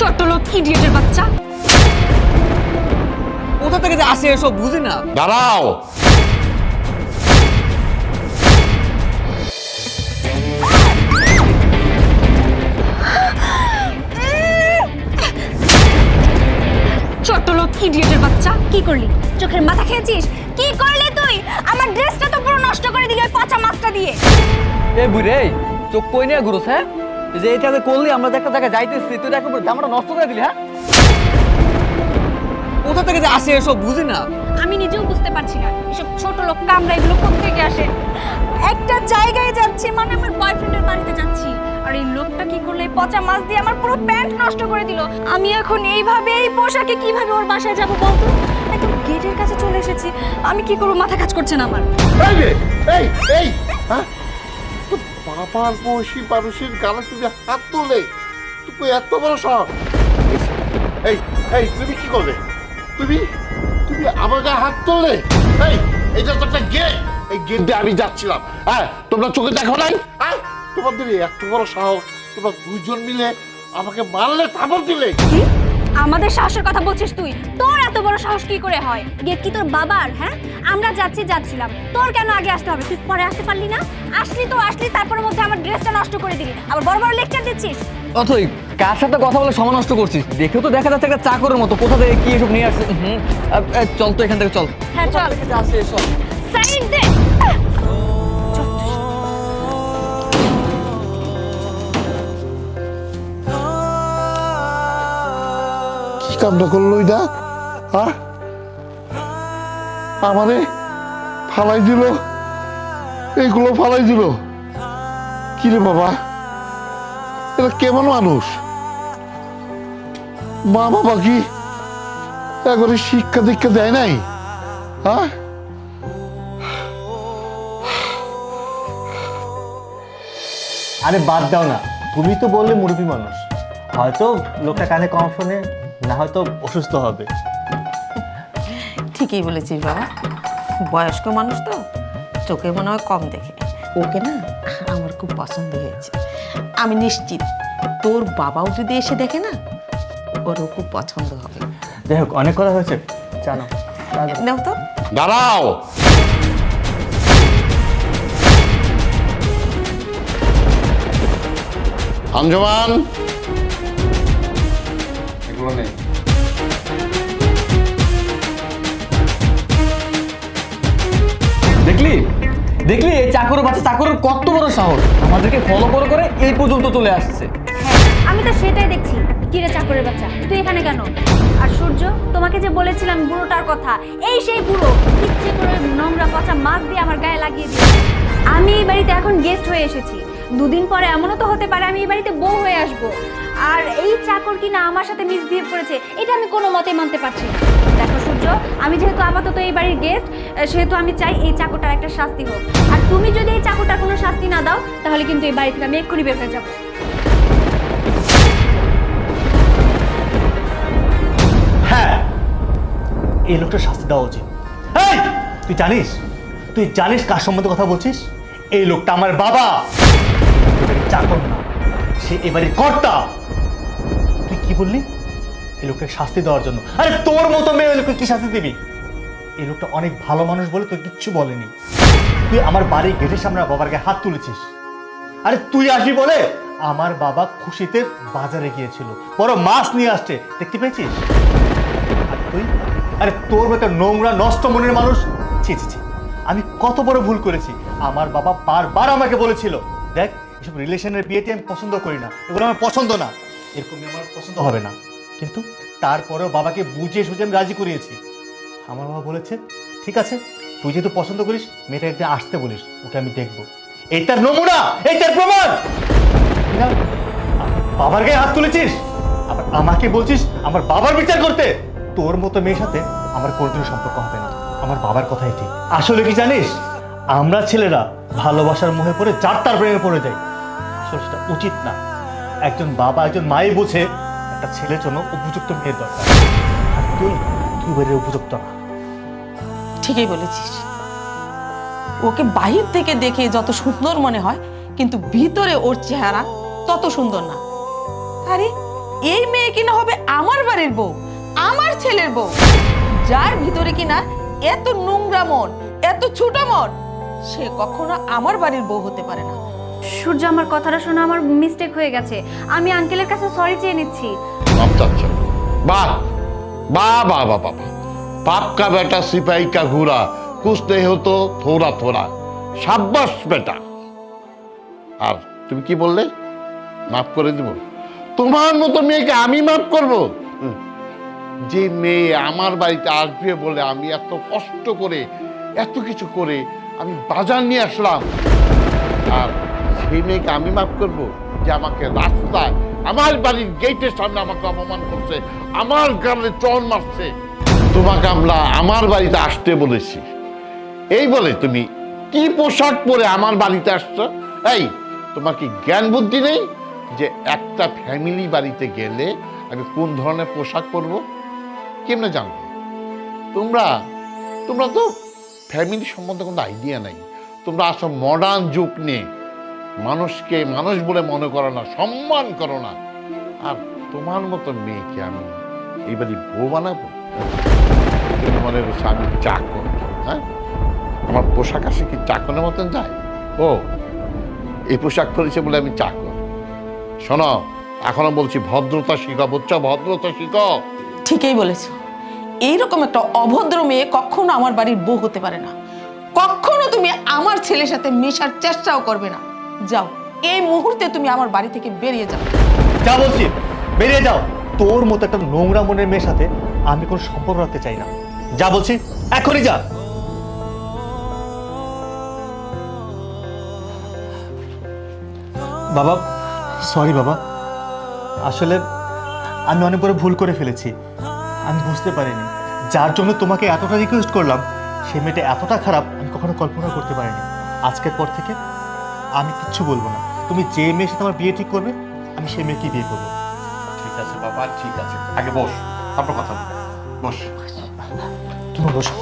ছোট লোক ইডিয়েটের বাচ্চা। কোথা থেকে যে আসে এসব বুঝি না। দাঁড়াও। ছোট লোক ইডিয়েটের বাচ্চা কি করলি? চোখের মাথা খেয়েছিস? কি করলি তুই? আমার ড্রেসটা তো পুরো নষ্ট করে দিলি ওই পচা মাছটা দিয়ে। এ বুড়ে চোখ কই নিয়ে ঘুরোস হ্যাঁ? যে এটা যে করলি আমরা যে একটা জায়গায় যাইতেছি তুই দেখো জামাটা নষ্ট করে দিলি হ্যাঁ? কোথা থেকে যে আসে এসব বুঝি না। আমি নিজেও বুঝতে পারছি না এসব ছোট লোক কামরা এগুলো থেকে আসে? একটা জায়গায় যাচ্ছি মানে আমার বয়ফ্রেন্ডের বাড়িতে যাচ্ছি। আর এই লোকটা কি করলে পচা মাছ দিয়ে আমার পুরো প্যান্ট নষ্ট করে দিল। আমি এখন এইভাবে এই পোশাকে কীভাবে ওর বাসায় যাব বলতো? একদম গেটের কাছে চলে এসেছি আমি কি করব মাথা কাজ করছে না আমার। এই এই এই হ্যাঁ? বাবার বয়সী মানুষের গালে তুমি হাত তোলে তুমি এত বড় শখ এই এই তুমি কি করবে তুমি তুমি আমার গায়ে হাত তুললে? এই, এটা তো একটা গেট এই গেট দিয়ে আমি যাচ্ছিলাম। হ্যাঁ তোমরা চোখে দেখো নাই? হ্যাঁ তোমাদের এত বড় সাহস। তোমরা দুইজন মিলে আমাকে মারলে থাপড় দিলে? আমাদের সাহসের কথা বলছিস তুই? তোর এত বড় সাহস কি করে হয়? গেট কি তোর বাবার হ্যাঁ? আমরা যাচ্ছি যাচ্ছিলাম। তোর কেন আগে আসতে হবে? তুই পরে আসতে পারলি না? আসলি তো আসলি তারপরের মধ্যে আমার ড্রেসটা নষ্ট করে দিলি। আবার বড় বড় লেকচার দিচ্ছিস? অথই কার সাথে কথা বলে সময় নষ্ট করছিস? দেখেও তো দেখা যাচ্ছে একটা চাকরের মতো। কোথা থেকে কি এসব নিয়ে আসছে? হুম চল তো এখান থেকে চল। হ্যাঁ চল। আসে এসব? সাইড দে। কি কামটা করল এটা আমারে ফালাই দিল? এইগুলো ফালাই দিল? কি রে বাবা? এটা কেমন মানুষ? মা বাবা কি একবারে শিক্ষা দীক্ষা দেয় নাই? হ্যাঁ আরে বাদ দাও না। তুমি তো বললে মুরব্বী মানুষ। হয়তো লোকটা কানে কম শোনে, না হয়তো অসুস্থ হবে। ঠিকই বলেছিস বাবা। বয়স্ক মানুষ তো চোখে মনে হয় কম দেখে। ওকে না আমার খুব পছন্দ হয়েছে। আমি নিশ্চিত তোর বাবাও যদি এসে দেখে না ওরও খুব পছন্দ হবে। যাই হোক অনেক কথা হয়েছে। জানো নাও তো। দাঁড়াও! আঞ্জমান! এগুলো নেই। দেখলি এই চাকরের বাচ্চা, চাকরের কত বড় সাহস? আমাদেরকে ফলো করে করে এই পর্যন্ত চলে আসছে। হ্যাঁ আমি তো সেটাই দেখছি। কিরে চাকরের বাচ্চা? তুই এখানে কেন? আর সূর্য, তোমাকে যে বলেছিলাম বুড়োটার কথা, এই সেই বুড়ো, ইচ্ছে করে নোংরা পচা মাছ দিয়ে আমার গায়ে লাগিয়ে দিয়েছে। আমি এই বাড়িতে এখন গেস্ট হয়ে এসেছি। দুদিন পরে এমনও তো হতে পারে আমি এই বাড়িতে বউ হয়ে আসব। আর এই চাকর কিনা আমার সাথে মিস মিসবিহেভ করেছে, এটা আমি কোনো মতে মানতে পারছি না। দেখো সূর্য আমি যেহেতু আপাতত এই বাড়ির গেস্ট সেহেতু আমি চাই এই চাকরটার একটা শাস্তি হোক। আর তুমি যদি এই চাকরটার কোনো শাস্তি না দাও, তাহলে কিন্তু এই বাড়ি থেকে আমি এক্ষুনি বের হয়ে যাব। হ্যাঁ এই লোকটা শাস্তি দেওয়া উচিত। তুই জানিস? তুই জানিস কার সম্বন্ধে কথা বলছিস? এই লোকটা আমার বাবা। চাকর না, সে এবারে কর্তা। তুই কি বললি? এই লোকটাকে শাস্তি দেওয়ার জন্য। আরে, তোর মতো মেয়ে লোককে কি শাস্তি দিবি? এই লোকটা অনেক ভালো মানুষ বলে তোর কিচ্ছু বলেনি। তুই আমার বাড়ি গেটের সামনে বাবার গায়ে হাত তুলেছিস। আরে, তুই আসবি বলে আমার বাবা খুশিতে বাজারে গিয়েছিল। বড় মাছ নিয়ে আসছে। দেখতে পেয়েছিস? আর তুই? আরে, তোর মতো নোংরা, নষ্ট মনের মানুষ? ছি ছি ছি। আমি কত বড় ভুল করেছি। আমার বাবা বারবার আমাকে বলেছিল, দেখ, এসব রিলেশনের বিয়েতে আমি পছন্দ করি না। এগুলো আমার পছন্দ না। এরকম আমার পছন্দ হবে না। কিন্তু তারপরেও বাবাকে বুঝিয়ে সুঝে আমি রাজি করিয়েছি। আমার বাবা বলেছে, ঠিক আছে, তুই যেহেতু পছন্দ করিস মেয়েটা একদিন আসতে বলিস, ওকে আমি দেখব। এইটার নমুনা এইটার প্রমাণ! বাবার গায়ে হাত তুলেছিস? আবার আমাকে বলছিস আমার বাবার বিচার করতে? তোর মতো মেয়ের সাথে আমার কোনোদিনও সম্পর্ক হবে না। আমার বাবার কথাই ঠিক। আসলে কি জানিস, আমরা ছেলেরা ভালোবাসার মুখে পড়ে যার তার প্রেমে পড়ে যাই। আসলে সেটা উচিত না। একজন বাবা, একজন মাই বুঝে একটা ছেলের জন্য উপযুক্ত মেয়ের দরকার। আর তুই? তুই বেরিয়ে উপযুক্ত না। ঠিকই বলেছিস। ওকে বাহির থেকে দেখে যত সুন্দর মনে হয়, কিন্তু ভিতরে ওর চেহারা তত সুন্দর না। আরে, এই মেয়ে কিনা হবে আমার বাড়ির বউ, আমার ছেলের বউ। যার ভিতরে কিনা এত নোংরা মন, এত ছোট মন, সে কখনো আমার বাড়ির বউ হতে পারে না। সূর্য আমার কথাটা শুনে আমার মিস্টেক হয়ে গেছে। আমি আঙ্কেলের কাছে সরি চেয়ে নিচ্ছি। আচ্ছা বাহ! বা বা বা বা বাপ বেটা, সিপাহী কা ঘোড়া হতো থোড়া থোড়া। সাব্বাস বেটা। আর তুমি কি বললে? মাফ করে দিব। তোমার মতো মেয়েকে আমি মাফ করব? যে মেয়ে আমার বাড়িতে আসবে বলে আমি এত কষ্ট করে, এত কিছু করে আমি বাজার নিয়ে আসলাম। আর সেই মেয়েকে, আমি মাফ করব যে আমাকে রাস্তায়, আমার বাড়ির গেটের সামনে আমাকে অপমান করছে, আমার গালে চল মারছে। তোমাকে আমরা আমার বাড়িতে আসতে বলেছি। এই বলে তুমি কি পোশাক পরে আমার বাড়িতে আসছো? এই, তোমার কি জ্ঞান বুদ্ধি নেই যে একটা ফ্যামিলি বাড়িতে গেলে আমি কোন ধরনের পোশাক পরবো? কেমনে জানবে? তোমরা তোমরা তো ফ্যামিলি সম্বন্ধে কোনো আইডিয়া নাই। তোমরা আসো মডার্ন যুগ নিয়ে। মানুষকে মানুষ বলে মনে করো না, সম্মান করো না। আর তোমার মতো মেয়েকে আমি এইবারই বউ বানাবো? মনে করছ আমি চাকর হ্যাঁ? আমার পোশাক আসে কি চাকরের মতন যায়? ও, এই পোশাক পরেছে বলে আমি চাকর। শোনো, এখনও বলছি ভদ্রতা শিখো, বুঝছ? ভদ্রতা শিখো। ঠিকই বলেছ। এইরকম একটা অভদ্র মেয়ে কখনো আমার বাড়ির বউ হতে পারে না। কখনো তুমি আমার ছেলের সাথে মেশার চেষ্টাও করবে না। যাও। এই মুহূর্তে তুমি আমার বাড়ি থেকে বেরিয়ে যাও। যা বলছি, বেরিয়ে যাও। তোর মতো একটা নোংরা মনের মেয়ের সাথে আমি কোনো সম্পর্ক রাখতে চাই না। যা বলছি, এখনই যা। বাবা সরি বাবা। আসলে আমি অনেক বড় ভুল করে ফেলেছি। আমি বুঝতে পারিনি। যার জন্য তোমাকে এতটা রিকোয়েস্ট করলাম, সে মেয়েটা এতটা খারাপ, আমি কখনো কল্পনা করতে পারিনি। আজকের পর থেকে আমি কিচ্ছু বলব না। তুমি যে মেয়ের সাথে আমার বিয়ে ঠিক করবে আমি সেই মেয়েকেই বিয়ে করব। ঠিক আছে বাবা ঠিক আছে। আগে বস তারপর কথা বল বস। তুমি বসো।